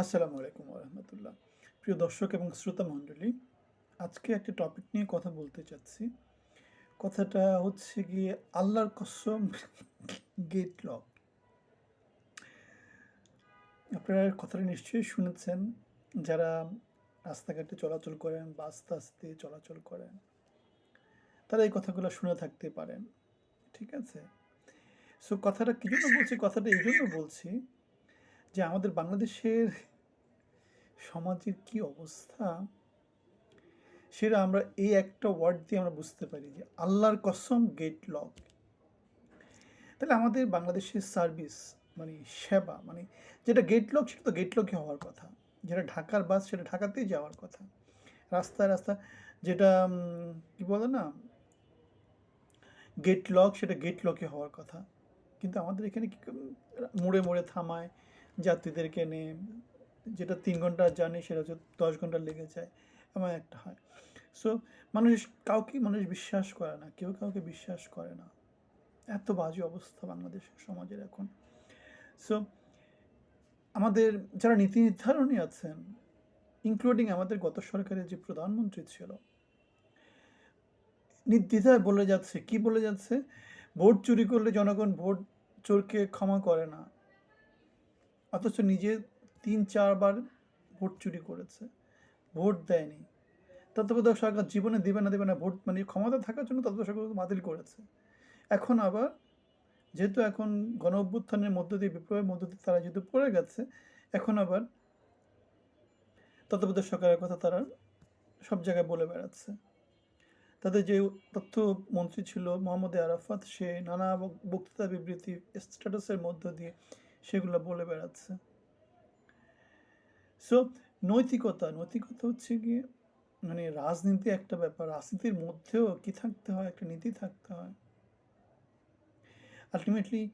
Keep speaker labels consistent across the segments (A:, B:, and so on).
A: আসসালামু আলাইকুম রহমতুল্লাহ প্রিয় দর্শক এবং শ্রোতা মণ্ডলী, আজকে একটি টপিক নিয়ে কথা বলতে চাচ্ছি। কথাটা হচ্ছে গিয়ে আল্লাহর কসম গেট লক আপনারা কথাটা নিশ্চয়ই শুনেছেন, যারা রাস্তাঘাটে চলাচল করেন বা আস্তে আস্তে চলাচল করেন, তারা এই কথাগুলো শুনে থাকতে পারেন, ঠিক আছে? সো কথাটা কী জন্য বলছি? কথাটা এই জন্য বলছি যে আমাদের বাংলাদেশের সমাজের কি অবস্থা, সেটা আমরা এই একটা ওয়ার্ড দিয়ে আমরা বুঝতে পারি যে আল্লাহর কসম গেট লক তাহলে আমাদের বাংলাদেশের সার্ভিস মানে সেবা মানে যেটা গেট লক সেটা তো গেট লকই হওয়ার কথা। যেটা ঢাকার বাস সেটা ঢাকাতেই যাওয়ার কথা। রাস্তায় রাস্তা যেটা কি বলে না? গেট লক সেটা গেট লকই হওয়ার কথা। কিন্তু আমাদের এখানে কি মোড়ে মোড়ে থামায় যাত্রীদেরকে এনে যেটা তিন ঘণ্টার জার্নি, সেটা হচ্ছে দশ ঘণ্টা লেগে যায়, এমন একটা হয়। সো মানুষ কাউকে, মানুষ বিশ্বাস করে না, কেউ কাউকে বিশ্বাস করে না। এত বাজে অবস্থা বাংলাদেশের সমাজের এখন। সো আমাদের যারা নীতি নির্ধারণী আছেন ইনক্লুডিং আমাদের গত সরকারের যে প্রধানমন্ত্রী ছিল, নির্দ্বিধায় বলে যাচ্ছে, কি বলে যাচ্ছে? ভোট চুরি করলে জনগণ ভোট চোরকে ক্ষমা করে না। অথচ নিজে তিন, চারবার ভোট চুরি করেছে। ভোট দেয়নি। তত্ত্বাবধায়ক সরকার জীবনে দেবে না দেবে না ভোট মানে ক্ষমতা থাকার জন্য তত্ত্বাবধায়ক সরকার বাতিল করেছে। এখন আবার যেহেতু এখন গণ অভ্যুত্থানের মধ্য দিয়ে, বিপ্লবের মধ্য দিয়ে তারা যেহেতু পড়ে গেছে, এখন আবার তত্ত্বাবধায়ক সরকারের কথা তারা সব জায়গায় বলে বেড়াচ্ছে। তাদের যে তথ্যমন্ত্রী ছিল মোহাম্মদ আরাফাত, সে নানা বক্তৃতা বিবৃতি স্ট্যাটাসের মধ্য দিয়ে সেগুলো বলে বেড়াচ্ছে। সো নৈতিকতা নৈতিকতা হচ্ছে গিয়ে মানে রাজনীতি একটা ব্যাপার, রাজনীতির মধ্যেও কি থাকতে হয়, একটা নীতি থাকতে হয়। আলটিমেটলি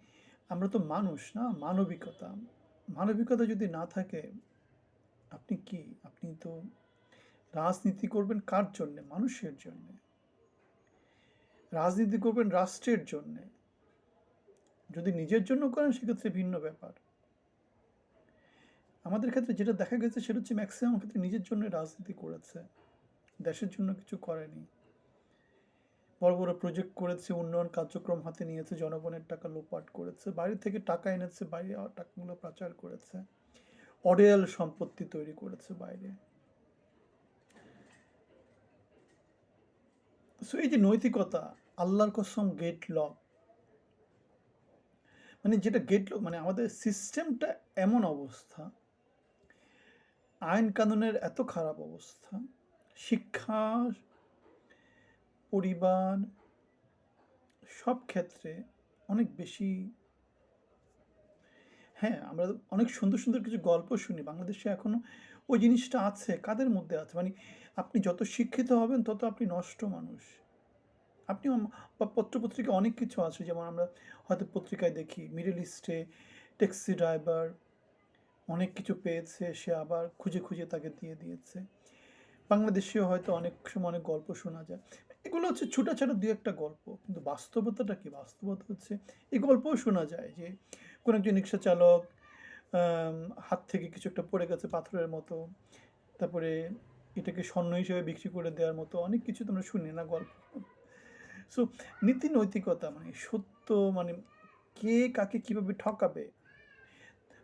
A: আমরা তো মানুষ না, মানবিকতা। মানবিকতা যদি না থাকে, আপনি কি? আপনি তো রাজনীতি করবেন কার জন্যে? মানুষের জন্যে। রাজনীতি করবেন রাষ্ট্রের জন্যে। যদি নিজের জন্য করেন, সেক্ষেত্রে ভিন্ন ব্যাপার। আমাদের ক্ষেত্রে যেটা দেখা গেছে, সেটা হচ্ছে ম্যাক্সিমাম ক্ষেত্রে নিজের জন্য রাজনীতি করেছে। দেশের জন্য কিছু করেনি। বড় বড় প্রজেক্ট করেছে, উন্নয়ন কার্যক্রম হাতে নিয়েছে, জনগণের টাকা লোপাট করেছে, বাইরে থেকে টাকা এনেছে, বাইরে টাকাগুলো পাচার করেছে। অডেল সম্পত্তি তৈরি করেছে বাইরে। সো এই যে নৈতিকতা, আল্লাহর কসম গেট লক মানে যেটা গেট মানে আমাদের সিস্টেমটা এমন অবস্থা আইন কানুনের এত খারাপ অবস্থা, শিক্ষা, পরিবার, সব ক্ষেত্রে অনেক বেশি হ্যাঁ আমরা অনেক সুন্দর সুন্দর কিছু গল্প শুনি, বাংলাদেশে এখনও ওই জিনিসটা আছে, কাদের মধ্যে আছে? মানে আপনি যত শিক্ষিত হবেন, তত আপনি নষ্ট মানুষ। আপনি পত্রপত্রিকা অনেক কিছু আছে, যেমন আমরা হয়তো পত্রিকায় দেখি মিডল ইস্টে ট্যাক্সি ড্রাইভার অনেক কিছু পেয়েছে, সে আবার খুঁজে খুঁজে তাকে দিয়ে দিয়েছে। বাংলাদেশেও হয়তো অনেক সময় অনেক গল্প শোনা যায়। এগুলো হচ্ছে ছোটাছাটা দু একটা গল্প, কিন্তু বাস্তবতাটা কি? বাস্তবতা হচ্ছে এই গল্পও শোনা যায় যে কোনো একজন রিক্সা চালক হাত থেকে কিছু একটা পড়ে গেছে পাথরের মতো, তারপরে এটাকে স্বর্ণ হিসেবে বিক্রি করে দেওয়ার মতো অনেক কিছু তোমরা শুনি না গল্প। সো নীতি নৈতিকতা মানে সত্য মানে কে কাকে কীভাবে ঠকাবে?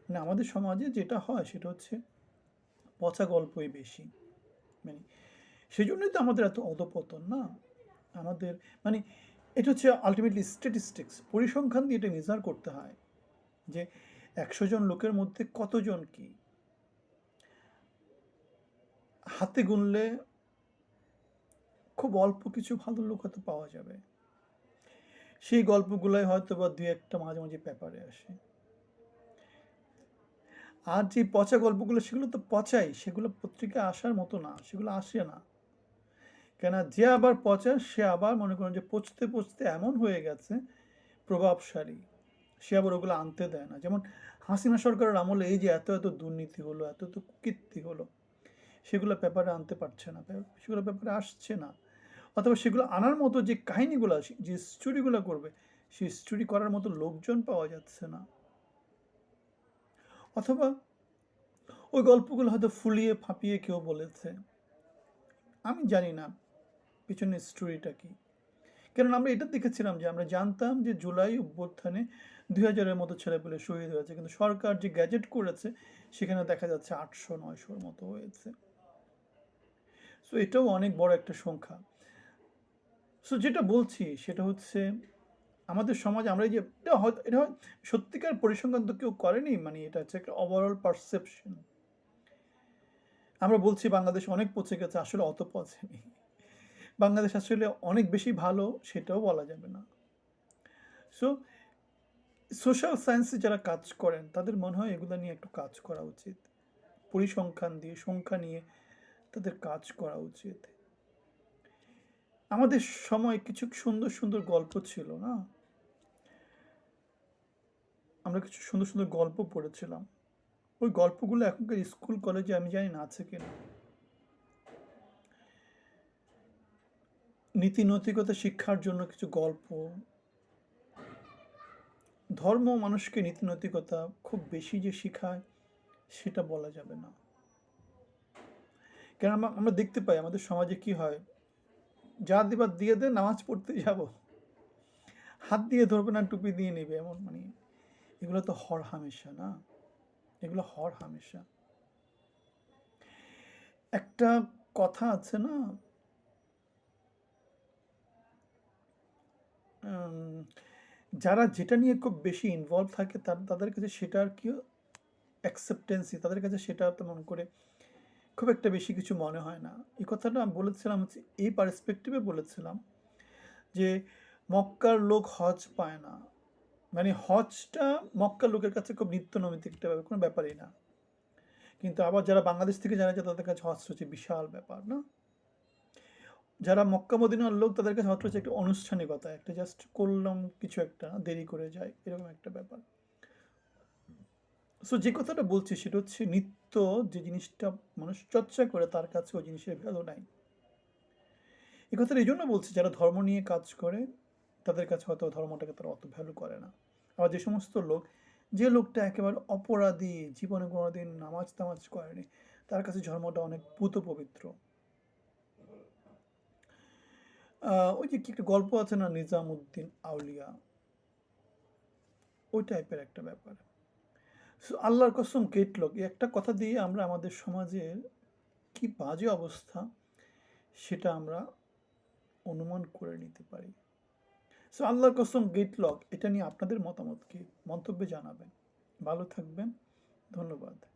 A: মানে আমাদের সমাজে যেটা হয় সেটা হচ্ছে পচা গল্পই বেশি। মানে সেই জন্যই তো আমাদের এত অধপতন, না? আমাদের মানে এটা হচ্ছে আলটিমেটলি স্ট্যাটিস্টিক্স পরিসংখ্যান দিয়ে এটা মেজার করতে হয় যে একশো জন লোকের মধ্যে কতজন কি? হাতে গুনলে খুব অল্প কিছু ভালো লোক হয়তো পাওয়া যাবে। সেই গল্পগুলোই হয়তো বা দু একটা মাঝে মাঝে পেপারে আসে। আর যে পচা গল্পগুলো, সেগুলো তো পচাই, সেগুলো পত্রিকায় আসার মতো না, সেগুলো আসে না। কেন যে আবার পচা, সে আবার মনে করেন যে পচতে পচতে এমন হয়ে গেছে, প্রভাবশালী। সে আবার ওগুলো আনতে দেয় না। যেমন হাসিনা সরকারের আমলে এই যে এত এত দুর্নীতি হলো, এত এত কুকীর্তি হলো, সেগুলো পেপারে আনতে পারছে না, সেগুলো পেপারে আসছে না। অথবা সেগুলো আনার মতো যে কাহিনীগুলো যে স্টোরিগুলো করবে, সেই স্টোরি করার মতো লোকজন পাওয়া যাচ্ছে না। অথবা ওই গল্পগুলো হয়তো ফুলিয়ে ফাঁপিয়ে কেউ বলেছে। আমি জানি না পিছনের স্টোরিটা কি। কারণ আমরা এটা দেখেছিলাম যে আমরা জানতাম যে জুলাই অভ্যুত্থানে দুই হাজারের মতো ছেলেপেলে শহীদ হয়েছে, কিন্তু সরকার যে গ্যাজেট করেছে, সেখানে দেখা যাচ্ছে আটশো, নয়শোর মতো হয়েছে। সো এটাও অনেক বড় একটা সংখ্যা। সো যেটা বলছি, সেটা হচ্ছে আমাদের সমাজে আমরা যে, এটা হয়তো, এটা সত্যিকার পরিসংখ্যান তো কেউ করেনি মানে এটা হচ্ছে একটা ওভারঅল পারসেপশন আমরা বলছি বাংলাদেশ অনেক পচে গেছে, আসলে অত পচেনি। বাংলাদেশ আসলে অনেক বেশি ভালো, সেটাও বলা যাবে না। সো সোশ্যাল সায়েন্সে যারা কাজ করেন, তাদের মনে হয় এগুলো নিয়ে একটু কাজ করা উচিত। পরিসংখ্যান দিয়ে, সংখ্যা নিয়ে তাদের কাজ করা উচিত। আমাদের সময় কিছু সুন্দর সুন্দর গল্প ছিল, না? আমরা কিছু সুন্দর সুন্দর গল্প পড়েছিলাম। ওই গল্পগুলো এখনকার স্কুল, কলেজে আমি জানি না আছে কিনা। নীতি নৈতিকতা শিক্ষার জন্য কিছু গল্প। ধর্ম মানুষকে নীতি নৈতিকতা খুব বেশি যে শেখায়, সেটা বলা যাবে না। কেন আমরা দেখতে পাই আমাদের সমাজে কি হয় যা দিবার দিয়ে দে, নামাজ পড়তে যাব। হাত দিয়ে ধরবে না, টুপি দিয়ে নেবে এমন মানে এগুলো তো হর হামেশা না? এগুলো হর হামেশা। একটা কথা আছে না? যারা যেটা নিয়ে খুব বেশি ইনভলভ থাকে, তার, তাদের কাছে সেটা আর কি অ্যাকসেপ্টেন্সি তাদের কাছে সেটা তেমন করে খুব একটা বেশি কিছু মনে হয় না। এই কথাটা আমি বলেছিলাম হচ্ছে, এই পার্সপেক্টিভে বলেছিলাম যে, মক্কার লোক হজ পায় না। মানে হজটা মক্কার লোকের কাছে খুব নিত্য নৈমিত্তিক একটা ব্যাপার, কোনো ব্যাপারই না। কিন্তু আবার যারা বাংলাদেশ থেকে জানা যায় তাদের কাছে হজ হচ্ছে বিশাল ব্যাপার, না? যারা মক্কা মদিনার লোক, তাদের কাছে হজ হচ্ছে একটা আনুষ্ঠানিকতা, একটা জাস্ট করলাম কিছু একটা, দেরি করে যায়, এরকম একটা ব্যাপার। সো যে কথাটা বলছি সেটা হচ্ছে নিত্য যে জিনিসটা মানুষ চর্চা করে তার কাছে ওই জিনিসের ভ্যালু নাই। এই কথাটা এই জন্য বলছি যারা ধর্ম নিয়ে কাজ করে, তাদের কাছে হয়তো ধর্মটাকে তারা অত ভ্যালু করে না। আবার যে সমস্ত লোক, যে লোকটা একেবারে অপরাধী, জীবনে কোনোদিন নামাজ তামাজ করেনি, তার কাছে ধর্মটা অনেক পুত পবিত্র। ওই যে কি একটা গল্প আছে না, নিজামুদ্দিন আউলিয়া? ওই টাইপের একটা ব্যাপার। আল্লাহর কসম কেটলক একটা কথা দিয়ে আমরা আমাদের সমাজের কি বাজে অবস্থা সেটা আমরা অনুমান করে নিতে পারি। সো আল্লাহর কসম গেটলক এটা নিয়ে আপনাদের মতামত কি? মন্তব্যে জানাবেন। ভালো থাকবেন। ধন্যবাদ।